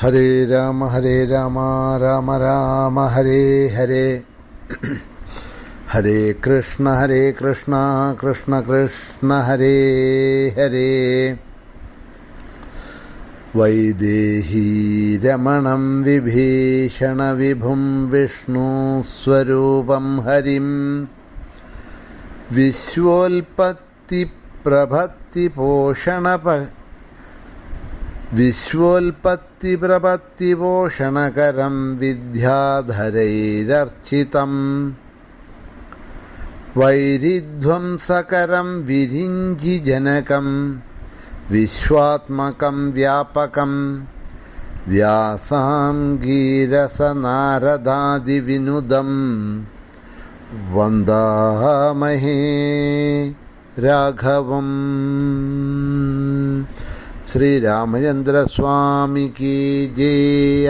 हरे राम हरे राम राम राम, हरे हरे। हरे कृष्ण हरे कृष्ण कृष्ण कृष्ण, हरे हरे। वैदेही रमणं विभीषणविभुं विष्णुस्वरूपं हरिं। विश्वोल्पत्तिप्रभत्तिपोषणप विश्वोल्पत्ति വിശ്വോൽപത്തി പ്രഭത്തി പോഷണപ വിശ്വോൽപത്തി പ്രപത്തി പോഷണകരം വിദ്യാധരൈരർച്ചിതം. വൈരിധ്വംസകരം വിരിഞ്ചിജനകം വിശ്വാത്മകം വ്യാപകം. വ്യാസാംഗീരസനാരദാദിവിനുദം വന്ദാമഹേ രാഘവം. ശ്രീരാമചന്ദ്രസ്വാമിക്ക് ജയ്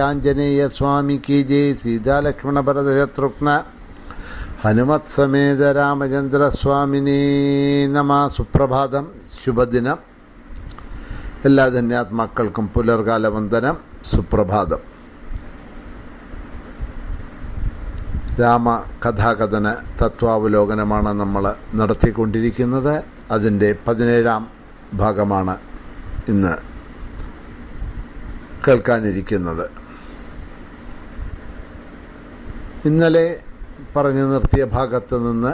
ആഞ്ജനേയ സ്വാമിക്ക് ജയ് സീതാലക്ഷ്മണ ഭരതശത്രുഘ്ന ഹനുമത് സമേത രാമചന്ദ്രസ്വാമിനെ നമ സുപ്രഭാതം ശുഭദിനം. എല്ലാ ധന്യാത്മാക്കൾക്കും പുലർകാല വന്ദനം സുപ്രഭാതം. രാമ കഥാകഥന തത്വാവലോകനമാണ് നമ്മൾ നടത്തിക്കൊണ്ടിരിക്കുന്നത്. അതിന്റെ പതിനേഴാം ഭാഗമാണ് ഇന്ന് കേൾക്കാനിരിക്കുന്നത്. ഇന്നലെ പറഞ്ഞു നിർത്തിയ ഭാഗത്ത് നിന്ന്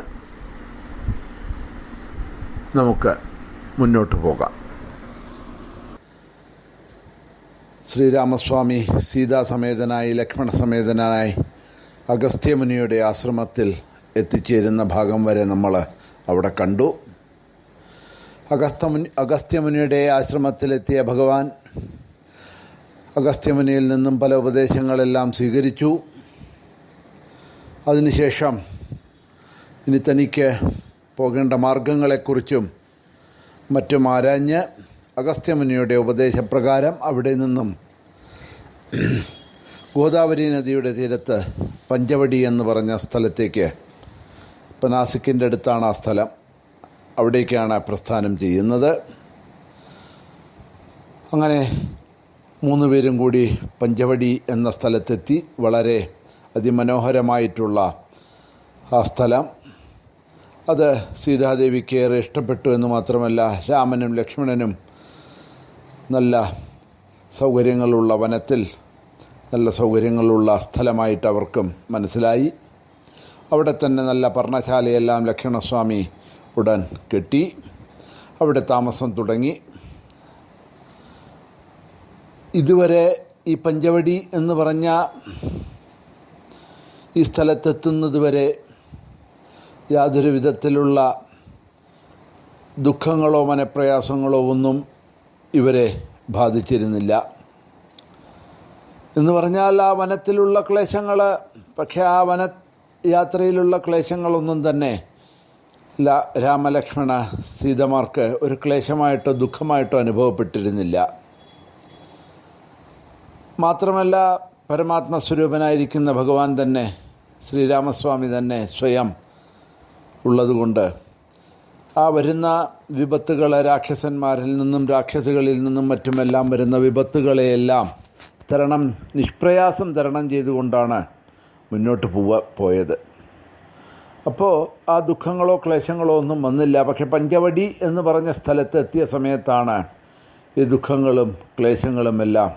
നമുക്ക് മുന്നോട്ട് പോകാം. ശ്രീരാമസ്വാമി സീതാസമേതനായി ലക്ഷ്മണസമേതനായി അഗസ്ത്യമുനിയുടെ ആശ്രമത്തിൽ എത്തിച്ചേരുന്ന ഭാഗം വരെ നമ്മൾ അവിടെ കണ്ടു. അഗസ്തമുനി അഗസ്ത്യമുനിയുടെ ആശ്രമത്തിലെത്തിയ ഭഗവാൻ അഗസ്ത്യമുനിയിൽ നിന്നും പല ഉപദേശങ്ങളെല്ലാം സ്വീകരിച്ചു. അതിനുശേഷം ഇനി തനിക്ക് പോകേണ്ട മാർഗങ്ങളെക്കുറിച്ചും മറ്റും ആരാഞ്ഞ് അഗസ്ത്യമുനിയുടെ ഉപദേശപ്രകാരം അവിടെ നിന്നും ഗോദാവരി നദിയുടെ തീരത്ത് പഞ്ചവടി എന്ന് പറഞ്ഞ സ്ഥലത്തേക്ക് ഇപ്പം നാസിക്കിന്റെ അടുത്താണ് ആ സ്ഥലം. അവിടേക്കാണ് പ്രസ്ഥാനം ചെയ്യുന്നത്. അങ്ങനെ മൂന്ന് പേരും കൂടി പഞ്ചവടി എന്ന സ്ഥലത്തെത്തി. വളരെ അതിമനോഹരമായിട്ടുള്ള ആ സ്ഥലം. അത് സീതാദേവിക്ക് ഏറെ ഇഷ്ടപ്പെട്ടു എന്ന് മാത്രമല്ല രാമനും ലക്ഷ്മണനും നല്ല സൗകര്യങ്ങളുള്ള വനത്തിൽ നല്ല സൗകര്യങ്ങളുള്ള സ്ഥലമായിട്ട് അവർക്കും മനസ്സിലായി. അവിടെ തന്നെ നല്ല പർണശാലയെല്ലാം ലക്ഷ്മണസ്വാമി ഉടൻ കെട്ടി. അവിടെ താമസം തുടങ്ങി. ഇതുവരെ ഈ പഞ്ചവടി എന്ന് പറഞ്ഞ ഈ സ്ഥലത്തെത്തുന്നത് വരെ യാതൊരു വിധത്തിലുള്ള ദുഃഖങ്ങളോ മനപ്രയാസങ്ങളോ ഒന്നും ഇവരെ ബാധിച്ചിരുന്നില്ല. എന്ന് പറഞ്ഞാൽ ആ വനത്തിലുള്ള ക്ലേശങ്ങൾ പക്ഷേ ആ വന യാത്രയിലുള്ള ക്ലേശങ്ങളൊന്നും തന്നെ രാമലക്ഷ്മണ സീതമാർക്ക് ഒരു ക്ലേശമായിട്ടോ ദുഃഖമായിട്ടോ അനുഭവപ്പെട്ടിരുന്നില്ല. മാത്രമല്ല പരമാത്മസ്വരൂപനായിരിക്കുന്ന ഭഗവാൻ തന്നെ ശ്രീരാമസ്വാമി തന്നെ സ്വയം ഉള്ളതുകൊണ്ട് ആ വരുന്ന വിപത്തുകൾ രാക്ഷസന്മാരിൽ നിന്നും രാക്ഷസികളിൽ നിന്നും മറ്റുമെല്ലാം വരുന്ന വിപത്തുകളെയെല്ലാം തരണം നിഷ്പ്രയാസം തരണം ചെയ്തുകൊണ്ടാണ് മുന്നോട്ട് പോവ പോയത്. അപ്പോൾ ആ ദുഃഖങ്ങളോ ക്ലേശങ്ങളോ ഒന്നും വന്നില്ല. പക്ഷെ പഞ്ചവടി എന്ന് പറഞ്ഞ സ്ഥലത്ത് എത്തിയ സമയത്താണ് ഈ ദുഃഖങ്ങളും ക്ലേശങ്ങളും എല്ലാം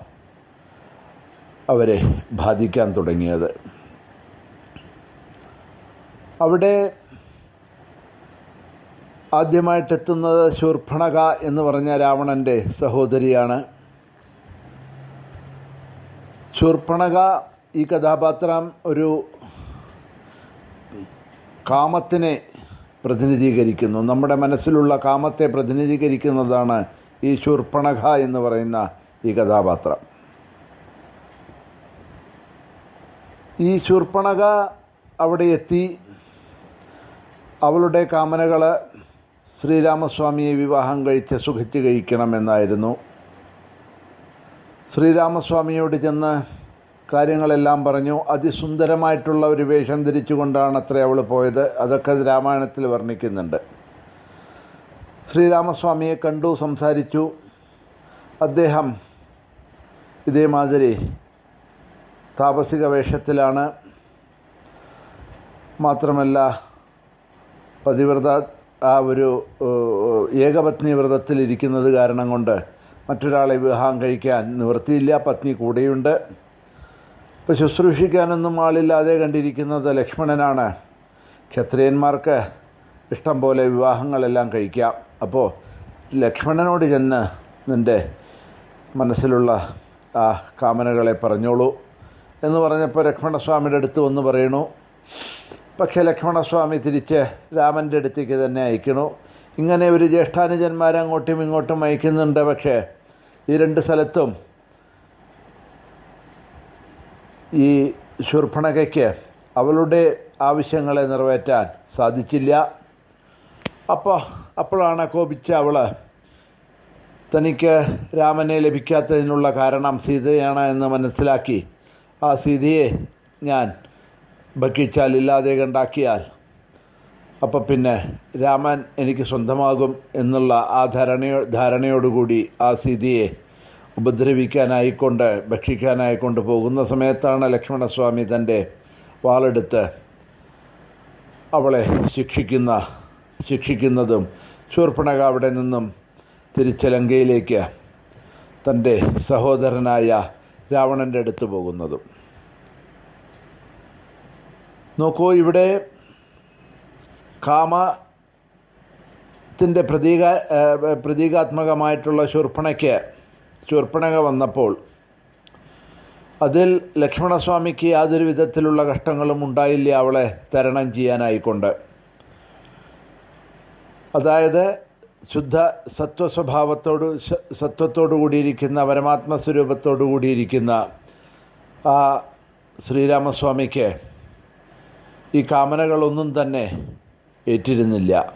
അവരെ ബാധിക്കാൻ തുടങ്ങിയത്. അവിടെ ആദ്യമായിട്ടെത്തുന്നത് ശൂർഭണക എന്ന് പറഞ്ഞ രാവണന്റെ സഹോദരിയാണ്. ശൂർഭണക ഈ കഥാപാത്രം ഒരു കാമത്തിനെ പ്രതിനിധീകരിക്കുന്നു. നമ്മുടെ മനസ്സിലുള്ള കാമത്തെ പ്രതിനിധീകരിക്കുന്നതാണ് ഈ ശൂർപ്പണഖ എന്ന് പറയുന്ന ഈ കഥാപാത്രം. ഈ ശൂർപ്പണക അവിടെ എത്തി. അവളുടെ കാമനകൾ ശ്രീരാമസ്വാമിയെ വിവാഹം കഴിച്ച് സുഖിച്ച് കഴിക്കണമെന്നായിരുന്നു. ശ്രീരാമസ്വാമിയോട് ചെന്ന് കാര്യങ്ങളെല്ലാം പറഞ്ഞു. അതിസുന്ദരമായിട്ടുള്ള ഒരു വേഷം ധരിച്ചുകൊണ്ടാണ് അത്ര അവൾ പോയത്. അതൊക്കെ രാമായണത്തിൽ വർണിക്കുന്നുണ്ട്. ശ്രീരാമസ്വാമിയെ കണ്ടു സംസാരിച്ചു. അദ്ദേഹം ഇതേമാതിരി താപസിക വേഷത്തിലാണ് മാത്രമല്ല പതിവ്രത ആ ഒരു ഏകപത്നി വ്രതത്തിലിരിക്കുന്നത് കാരണം കൊണ്ട് മറ്റൊരാളെ വിവാഹം കഴിക്കാൻ നിവൃത്തിയില്ല. പത്നി കൂടെയുണ്ട്. ഇപ്പോൾ ശുശ്രൂഷിക്കാനൊന്നും ആളില്ലാതെ കണ്ടിരിക്കുന്നത് ലക്ഷ്മണനാണ്. ക്ഷത്രിയന്മാർക്ക് ഇഷ്ടം പോലെ വിവാഹങ്ങളെല്ലാം കഴിക്കാം. അപ്പോൾ ലക്ഷ്മണനോട് ചെന്ന് നിന്റെ മനസ്സിലുള്ള ആ കാമനകളെ പറഞ്ഞോളൂ എന്ന് പറഞ്ഞപ്പോൾ ലക്ഷ്മണസ്വാമിയുടെ അടുത്ത് ഒന്ന് പറയണു. പക്ഷേ ലക്ഷ്മണസ്വാമി തിരിച്ച് രാമന്റെ അടുത്തേക്ക് തന്നെ അയക്കണു. ഇങ്ങനെ ഒരു ജ്യേഷ്ഠാനുജന്മാരെ അങ്ങോട്ടും ഇങ്ങോട്ടും അയക്കുന്നുണ്ട്. പക്ഷേ ഈ രണ്ട് സ്ഥലത്തും ഈ ശൂർഭണകയ്ക്ക് അവളുടെ ആവശ്യങ്ങളെ നിറവേറ്റാൻ സാധിച്ചില്ല. അപ്പോൾ അപ്പോഴാണ് കോപിച്ച അവൾ തനിക്ക് രാമനെ ലഭിക്കാത്തതിനുള്ള കാരണം സീതയാണ് എന്ന് മനസ്സിലാക്കി ആ സീതയെ ഞാൻ ഭക്ഷിച്ചാൽ ഇല്ലാതെ കണ്ടാക്കിയാൽ അപ്പം പിന്നെ രാമൻ എനിക്ക് സ്വന്തമാകും എന്നുള്ള ആ ധാരണയോ ധാരണയോടുകൂടി ആ സീതയെ ഉപദ്രവിക്കാനായിക്കൊണ്ട് ഭക്ഷിക്കാനായിക്കൊണ്ട് പോകുന്ന സമയത്താണ് ലക്ഷ്മണസ്വാമി തന്റെ വാളെടുത്ത് അവളെ ശിക്ഷിക്കുന്ന ശിക്ഷിക്കുന്നതും ശൂർപ്പണക അവിടെ നിന്നും തിരിച്ച ലങ്കയിലേക്ക് തന്റെ സഹോദരനായ രാവണന്റെ അടുത്ത് പോകുന്നതും. നോക്കൂ ഇവിടെ കാമത്തിന്റെ പ്രതീക പ്രതീകാത്മകമായിട്ടുള്ള ശൂർപ്പണയ്ക്ക് ശൂർപ്പണക വന്നപ്പോൾ അതിൽ ലക്ഷ്മണസ്വാമിക്ക് യാതൊരു വിധത്തിലുള്ള കഷ്ടങ്ങളും ഉണ്ടായില്ല അവളെ തരണം ചെയ്യാനായിക്കൊണ്ട്. അതായത് ശുദ്ധ സത്വസ്വഭാവത്തോട് സത്വത്തോടു കൂടിയിരിക്കുന്ന പരമാത്മ സ്വരൂപത്തോടു കൂടിയിരിക്കുന്ന ആ ശ്രീരാമസ്വാമിക്ക് ഈ കാമനകളൊന്നും തന്നെ ഏറ്റിരുന്നില്ല.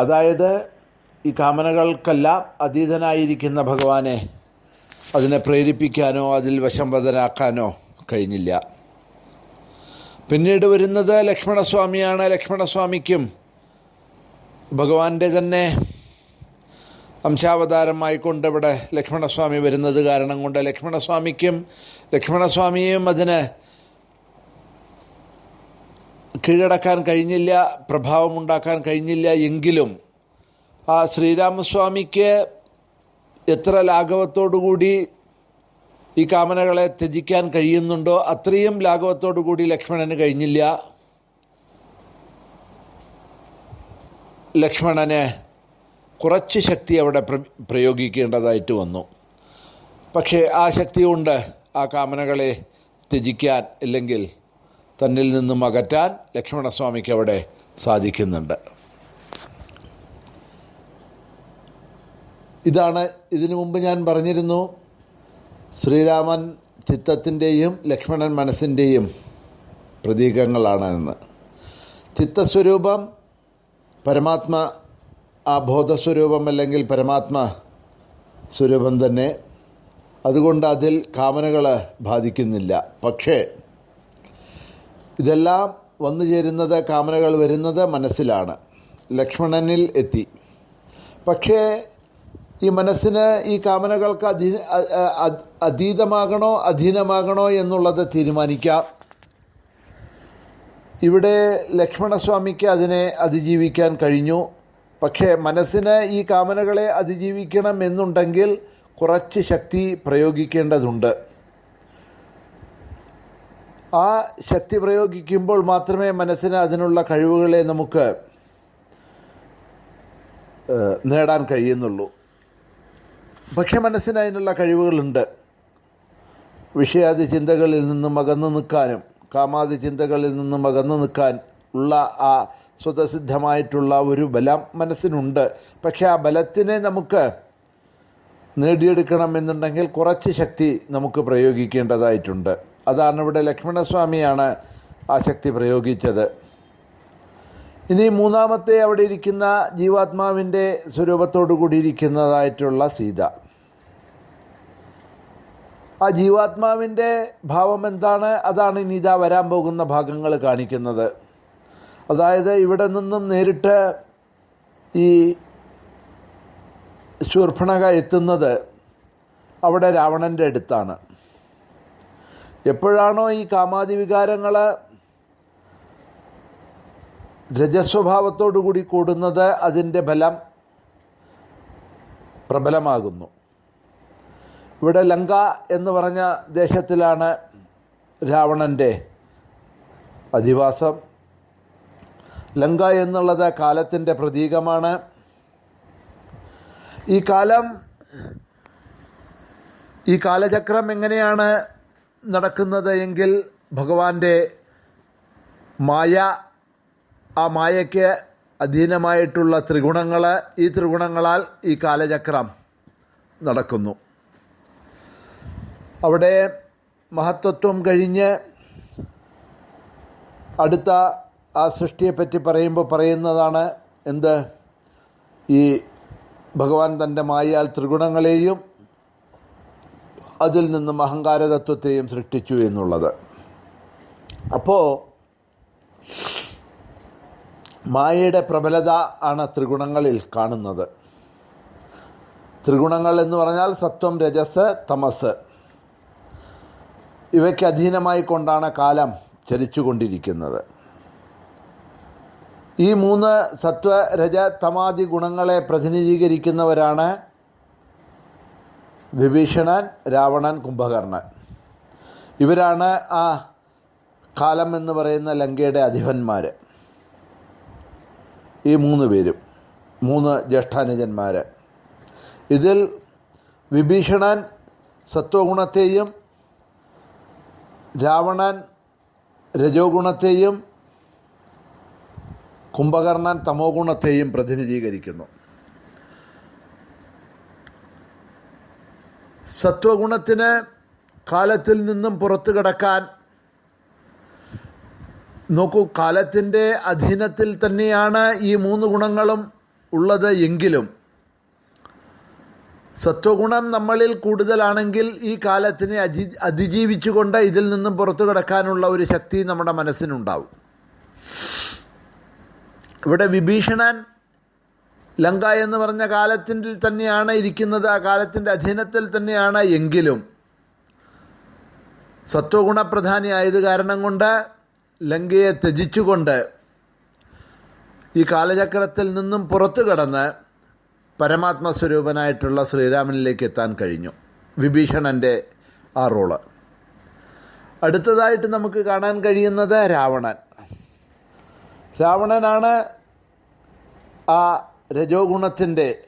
അതായത് ഈ കാമനകൾക്കെല്ലാം അതീതനായിരിക്കുന്ന ഭഗവാനെ അതിനെ പ്രേരിപ്പിക്കാനോ അതിൽ വശംവദനാക്കാനോ കഴിഞ്ഞില്ല. പിന്നീട് വരുന്നത് ലക്ഷ്മണസ്വാമിയാണ്. ലക്ഷ്മണസ്വാമിക്കും ഭഗവാന്റെ തന്നെ അംശാവതാരമായിക്കൊണ്ട് ഇവിടെ ലക്ഷ്മണസ്വാമി വരുന്നത് കാരണം കൊണ്ട് ലക്ഷ്മണസ്വാമിക്കും ലക്ഷ്മണസ്വാമിയെയും അതിന് കീഴടക്കാൻ കഴിഞ്ഞില്ല പ്രഭാവമുണ്ടാക്കാൻ കഴിഞ്ഞില്ല എങ്കിലും ശ്രീരാമസ്വാമിക്ക് എത്ര ലാഘവത്തോടുകൂടി ഈ കാമനകളെ ത്യജിക്കാൻ കഴിയുന്നുണ്ടോ അത്രയും ലാഘവത്തോടുകൂടി ലക്ഷ്മണന് കഴിഞ്ഞില്ല. ലക്ഷ്മണന് കുറച്ച് ശക്തി അവിടെ പ്ര പ്രയോഗിക്കേണ്ടതായിട്ട് വന്നു. പക്ഷേ ആ ശക്തി കൊണ്ട് ആ കാമനകളെ ത്യജിക്കാൻ അല്ലെങ്കിൽ തന്നിൽ നിന്നും അകറ്റാൻ ലക്ഷ്മണസ്വാമിക്ക് അവിടെ സാധിക്കുന്നുണ്ട്. ഇതാണ് ഇതിനു മുമ്പ് ഞാൻ പറഞ്ഞിരുന്നു. ശ്രീരാമൻ ചിത്തത്തിന്റെയും ലക്ഷ്മണൻ മനസ്സിന്റെയും പ്രതീകങ്ങളാണ് എന്ന്. ചിത്തസ്വരൂപം പരമാത്മ ആ ബോധസ്വരൂപം അല്ലെങ്കിൽ പരമാത്മ സ്വരൂപം തന്നെ. അതുകൊണ്ട് അതിൽ കാമനകൾ ബാധിക്കുന്നില്ല. പക്ഷേ ഇതെല്ലാം വന്നു ചേരുന്നത് കാമനകൾ വരുന്നത് മനസ്സിലാണ്. ലക്ഷ്മണനിൽ എത്തി. പക്ഷേ ഈ മനസ്സിന് ഈ കാമനകൾക്ക് അധീ അതീതമാകണോ അധീനമാകണോ എന്നുള്ളത് തീരുമാനിക്കാം. ഇവിടെ ലക്ഷ്മണസ്വാമിക്ക് അതിനെ അതിജീവിക്കാൻ കഴിഞ്ഞു. പക്ഷേ മനസ്സിന് ഈ കാമനകളെ അതിജീവിക്കണം എന്നുണ്ടെങ്കിൽ കുറച്ച് ശക്തി പ്രയോഗിക്കേണ്ടതുണ്ട്. ആ ശക്തി പ്രയോഗിക്കുമ്പോൾ മാത്രമേ മനസ്സിന് അതിനുള്ള കഴിവുകളെ നമുക്ക് നേടാൻ കഴിയുന്നുള്ളൂ. പക്ഷെ മനസ്സിന് അതിനുള്ള കഴിവുകളുണ്ട്. വിഷയാദി ചിന്തകളിൽ നിന്നും അകന്നു നിൽക്കാനും കാമാദി ചിന്തകളിൽ നിന്നും അകന്നു നിൽക്കാൻ ഉള്ള ആ സ്വതസിദ്ധമായിട്ടുള്ള ഒരു ബലം മനസ്സിനുണ്ട്. പക്ഷെ ആ ബലത്തിനെ നമുക്ക് നേടിയെടുക്കണം എന്നുണ്ടെങ്കിൽ കുറച്ച് ശക്തി നമുക്ക് പ്രയോഗിക്കേണ്ടതായിട്ടുണ്ട്. അതാണ് ഇവിടെ ലക്ഷ്മണസ്വാമിയാണ് ആ ശക്തി പ്രയോഗിച്ചത്. ഇനി മൂന്നാമത്തെ അവിടെ ഇരിക്കുന്ന ജീവാത്മാവിന്റെ സ്വരൂപത്തോടു കൂടിയിരിക്കുന്നതായിട്ടുള്ള സീത. ആ ജീവാത്മാവിന്റെ ഭാവം എന്താണ്? അതാണ് ഇനി ഇതാ വരാൻ പോകുന്ന ഭാഗങ്ങൾ കാണിക്കുന്നത്. അതായത് ഇവിടെ നിന്നും നേരിട്ട് ഈ ശൂർഭണക എത്തുന്നത് അവിടെ രാവണന്റെ അടുത്താണ്. എപ്പോഴാണോ ഈ കാമാതി വികാരങ്ങൾ രജസ്വഭാവത്തോടു കൂടി കൂടുന്നത് അതിന്റെ ബലം പ്രബലമാകുന്നു. ഇവിടെ ലങ്ക എന്ന് പറഞ്ഞ ദേശത്തിലാണ് രാവണന്റെ അധിവാസം. ലങ്ക എന്നുള്ളത് കാലത്തിന്റെ പ്രതീകമാണ്. ഈ കാലം ഈ കാലചക്രം എങ്ങനെയാണ് നടക്കുന്നത് എങ്കിൽ ഭഗവാന്റെ മായ ആ മായയ്ക്ക് അധീനമായിട്ടുള്ള ത്രിഗുണങ്ങൾ ഈ ത്രിഗുണങ്ങളാൽ ഈ കാലചക്രം നടക്കുന്നു. അവിടെ മഹത്വത്വം കഴിഞ്ഞ് അടുത്ത ആ സൃഷ്ടിയെപ്പറ്റി പറയുമ്പോൾ പറയുന്നതാണ് എന്ത്? ഈ ഭഗവാൻ തന്റെ മായയാൽ ത്രിഗുണങ്ങളെയും അതിൽ നിന്നും അഹങ്കാരതത്വത്തെയും സൃഷ്ടിച്ചു എന്നുള്ളത്. അപ്പോൾ മായയുടെ പ്രബലത ആണ് ത്രിഗുണങ്ങളിൽ കാണുന്നത്. ത്രിഗുണങ്ങൾ എന്ന് പറഞ്ഞാൽ സത്വം രജസ് തമസ്. ഇവയ്ക്ക് അധീനമായി കൊണ്ടാണ് കാലം ചലിച്ചുകൊണ്ടിരിക്കുന്നത് ഈ മൂന്ന് സത്വ രജ തമാദി ഗുണങ്ങളെ പ്രതിനിധീകരിക്കുന്നവരാണ് വിഭീഷണൻ രാവണൻ കുംഭകർണൻ. ഇവരാണ് ആ കാലം എന്ന് പറയുന്ന ലങ്കയുടെ അധിപന്മാർ ഈ മൂന്ന് പേരും മൂന്ന് ജ്യേഷ്ഠാനുജന്മാർ ഇതിൽ വിഭീഷണൻ സത്വഗുണത്തെയും രാവണൻ രജോ ഗുണത്തെയും കുംഭകർണൻ തമോ ഗുണത്തെയും പ്രതിനിധീകരിക്കുന്നു. സത്വഗുണത്തിന് കാലത്തിൽ നിന്നും പുറത്തു കിടക്കാൻ നോക്കൂ കാലത്തിന്റെ അധീനത്തിൽ തന്നെയാണ് ഈ മൂന്ന് ഗുണങ്ങളും ഉള്ളത് എങ്കിലും സത്വഗുണം നമ്മളിൽ കൂടുതലാണെങ്കിൽ ഈ കാലത്തിനെ അതി അതിജീവിച്ചുകൊണ്ട് ഇതിൽ നിന്നും പുറത്തു കിടക്കാനുള്ള ഒരു ശക്തി നമ്മുടെ മനസ്സിനുണ്ടാവും. ഇവിടെ വിഭീഷണൻ ലങ്ക എന്ന് പറഞ്ഞ കാലത്തിൽ തന്നെയാണ് ഇരിക്കുന്നത്. ആ കാലത്തിന്റെ അധീനത്തിൽ തന്നെയാണ് എങ്കിലും സത്വഗുണപ്രധാനിയായത് കാരണം കൊണ്ട് ലങ്കയെ ത്യജിച്ചുകൊണ്ട് ഈ കാലചക്രത്തിൽ നിന്നും പുറത്തു കടന്ന് പരമാത്മസ്വരൂപനായിട്ടുള്ള ശ്രീരാമനിലേക്ക് എത്താൻ കഴിഞ്ഞു. വിഭീഷണന്റെ ആ റോൾ. അടുത്തതായിട്ട് നമുക്ക് കാണാൻ കഴിയുന്നത് രാവണൻ. രാവണനാണ് ആ രജോ ഗുണത്തിന്റെ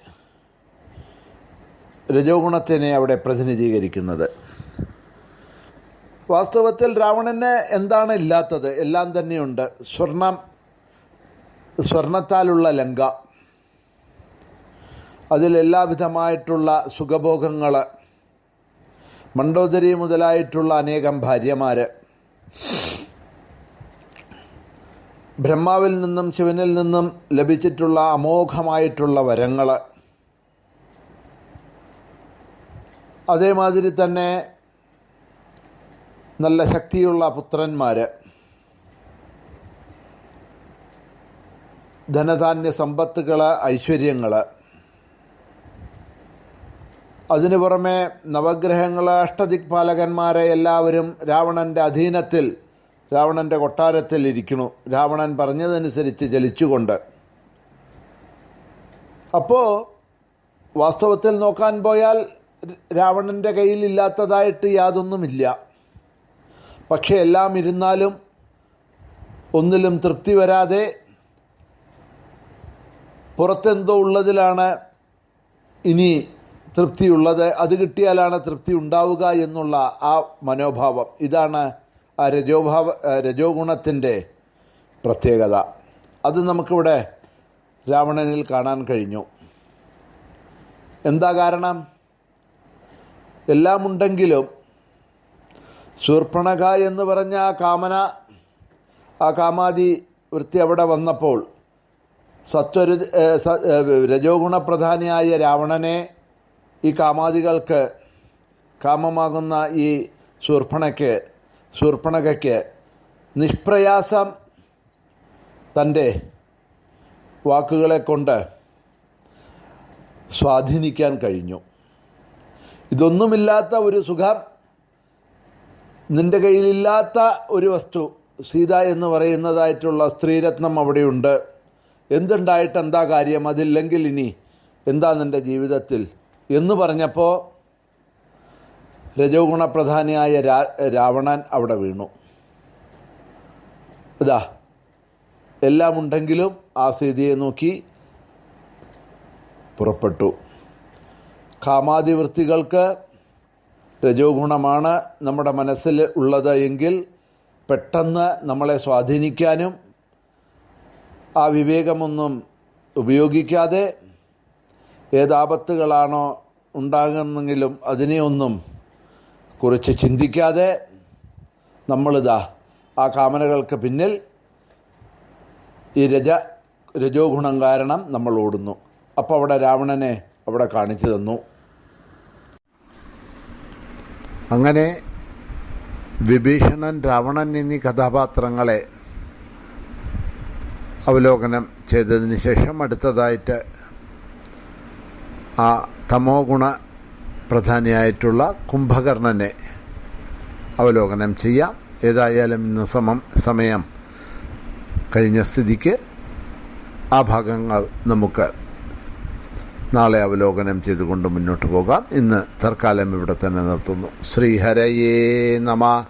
രജോ ഗുണത്തിനെ അവിടെ പ്രതിനിധീകരിക്കുന്നത്. വാസ്തവത്തിൽ രാവണന് എന്താണ് ഇല്ലാത്തത്? എല്ലാം തന്നെയുണ്ട്. സ്വർണം സ്വർണത്താലുള്ള ലങ്ക. അതിലെല്ലാവിധമായിട്ടുള്ള സുഖഭോഗങ്ങൾ മണ്ടോദരി മുതലായിട്ടുള്ള അനേകം ഭാര്യമാർ ബ്രഹ്മാവിൽ നിന്നും ശിവനിൽ നിന്നും ലഭിച്ചിട്ടുള്ള അമോഘമായിട്ടുള്ള വരങ്ങൾ അതേമാതിരി തന്നെ നല്ല ശക്തിയുള്ള പുത്രന്മാർ ധനധാന്യ സമ്പത്തുകൾ ഐശ്വര്യങ്ങൾ അതിനു പുറമെ നവഗ്രഹങ്ങൾ അഷ്ടദിക്പാലകന്മാരെ എല്ലാവരും രാവണന്റെ അധീനത്തിൽ രാവണന്റെ കൊട്ടാരത്തിൽ ഇരിക്കണു രാവണൻ പറഞ്ഞതനുസരിച്ച് ചലിച്ചുകൊണ്ട് അപ്പോൾ വാസ്തവത്തിൽ നോക്കാൻ പോയാൽ രാവണന്റെ കയ്യിൽ ഇല്ലാത്തതായിട്ട് യാതൊന്നുമില്ല. പക്ഷേ എല്ലാം ഇരുന്നാലും ഒന്നിലും തൃപ്തി വരാതെ പുറത്തെന്തോ ഉള്ളതിലാണ് ഇനി തൃപ്തിയുള്ളത്. അത് കിട്ടിയാലാണ് തൃപ്തി ഉണ്ടാവുക എന്നുള്ള ആ മനോഭാവം. ഇതാണ് ആ രജോഭാവ രജോ ഗുണത്തിന്റെ പ്രത്യേകത. അത് നമുക്കിവിടെ രാവണനിൽ കാണാൻ കഴിഞ്ഞു. എന്താ കാരണം? എല്ലാമുണ്ടെങ്കിലും ശൂർപ്പണഖ എന്ന് പറഞ്ഞ ആ കാമന ആ കാമാതി വൃത്തി അവിടെ വന്നപ്പോൾ സത്വരു രജോ ഗുണപ്രധാനിയായ രാവണനെ ഈ കാമാദികൾക്ക് കാമമാകുന്ന ഈ ശൂർപ്പണയ്ക്ക് ശൂർപ്പണകയ്ക്ക് നിഷ്പ്രയാസം തന്റെ വാക്കുകളെ കൊണ്ട് സ്വാധീനിക്കാൻ കഴിഞ്ഞു. ഇതൊന്നുമില്ലാത്ത ഒരു സുഖം നിന്റെ കയ്യിലില്ലാത്ത ഒരു വസ്തു സീത എന്ന് പറയുന്നതായിട്ടുള്ള സ്ത്രീരത്നം അവിടെയുണ്ട്. എന്തുണ്ടായിട്ട് എന്താ കാര്യം? അതില്ലെങ്കിൽ ഇനി എന്താ നിന്റെ ജീവിതത്തിൽ? എന്ന് പറഞ്ഞപ്പോൾ രജോഗുണപ്രധാനിയായ രാ രാവണൻ അവിടെ വീണു. അതാ എല്ലാം ഉണ്ടെങ്കിലും ആ സീതയെ നോക്കി പുറപ്പെട്ടു. കാമാതിവൃത്തികൾക്ക് രജോ ഗുണമാണ് നമ്മുടെ മനസ്സിൽ ഉള്ളത് എങ്കിൽ പെട്ടെന്ന് നമ്മളെ സ്വാധീനിക്കാനും ആ വിവേകമൊന്നും ഉപയോഗിക്കാതെ ഏതാപത്തുകളാണോ ഉണ്ടാകുന്നെങ്കിലും അതിനെയൊന്നും കുറിച്ച് ചിന്തിക്കാതെ നമ്മളിതാ ആ കാമനകൾക്ക് പിന്നിൽ ഈ രജ രജോ ഗുണം കാരണം നമ്മൾ ഓടുന്നു. അപ്പോൾ അവിടെ രാവണനെ അവിടെ കാണിച്ചു തന്നു. അങ്ങനെ വിഭീഷണൻ രാവണൻ എന്നീ കഥാപാത്രങ്ങളെ അവലോകനം ചെയ്തതിന് ശേഷം അടുത്തതായിട്ട് ആ തമോ ഗുണ പ്രധാനിയായിട്ടുള്ള കുംഭകർണനെ അവലോകനം ചെയ്യാം. ഏതായാലും ഇന്ന് സമം സമയം കഴിഞ്ഞ സ്ഥിതിക്ക് ആ ഭാഗങ്ങൾ നമുക്ക് നാളെ അവലോകനം ചെയ്തുകൊണ്ട് മുന്നോട്ട് പോകാം. ഇന്ന് തൽക്കാലം ഇവിടെ തന്നെ നിർത്തുന്നു. ശ്രീഹരയേ നമ.